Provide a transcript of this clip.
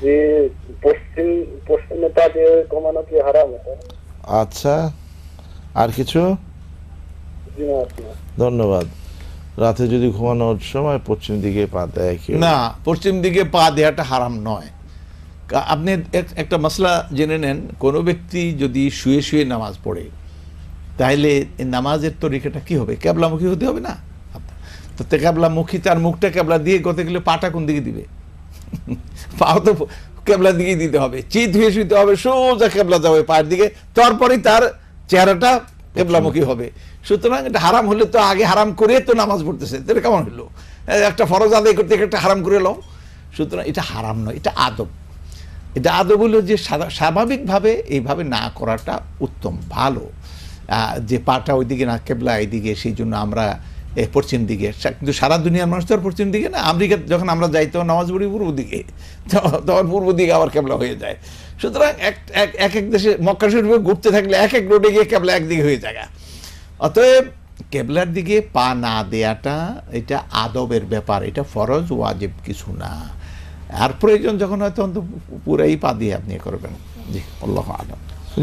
যে পশ্চিম পশ্চিমে পা দিয়ে কমানো কি হারাম আচ্ছা আর কিছু? আপনি ধন্যবাদ। রাতে যদি ঘুমানোর সময় পশ্চিম দিকে পা দেয় না পশ্চিম দিকে পা দেওয়াটা হারাম নয়। আপনি এক- একটা মশলা জেনে নেন কোনো ব্যক্তি যদি শুয়ে শুয়ে নামাজ পড়ে তাহলে এই নামাজের তরিকাটা কি হবে? ক্যাবলামুখী হতে হবে না? তো তে ক্যাবলামুখী তার মুখটা ক্যাবলা দিয়ে গতে গেলে পাটা কোন দিকে দিবে? পাও তো ক্যাবলা দিকে দিতে হবে। চিত হয়ে শুতে হবে, সোজা ক্যাবলা যাবে পায়ের দিকে, তারপরেই তার চেহারাটা কেবলামুখী হবে। সুতরাং এটা হারাম হলে তো আগে হারাম করে তো নামাজ পড়তেছে তাহলে কেমন হলো একটা ফরজ আদায় করতে একটা হারাম করে লও। সুতরাং এটা হারাম নয়, এটা আদব। এটা আদব হলো যে স্বাভাবিকভাবে এইভাবে না করাটা উত্তম, ভালো। যে পাটা ওইদিকে না, কেবলা এইদিকে, সেই জন্য আমরা পশ্চিম দিকে। কিন্তু সারা দুনিয়ার মানুষ তো আর পশ্চিম দিকে না। আমেরিকা যখন আমরা যাই, তখন নামাজ পড়ি পূর্ব দিকে। তখন পূর্ব দিকে আবার কেবলা হয়ে যায়। সুতরাং এক, এক- এক দেশে মক্কা শরীফে ঘুরতে থাকলে এক এক রোডে গিয়ে কেবলা একদিকে হয়ে যায়। অতএব কেবলার দিকে পা না দেয়াটা, এটা আদবের ব্যাপার। এটা ফরজ, ওয়াজিব কিছু না। আর প্রয়োজন যখন হয় তখন তো পুরাই পা দিয়ে আপনি এ করবেন। জি, আল্লাহ আলম।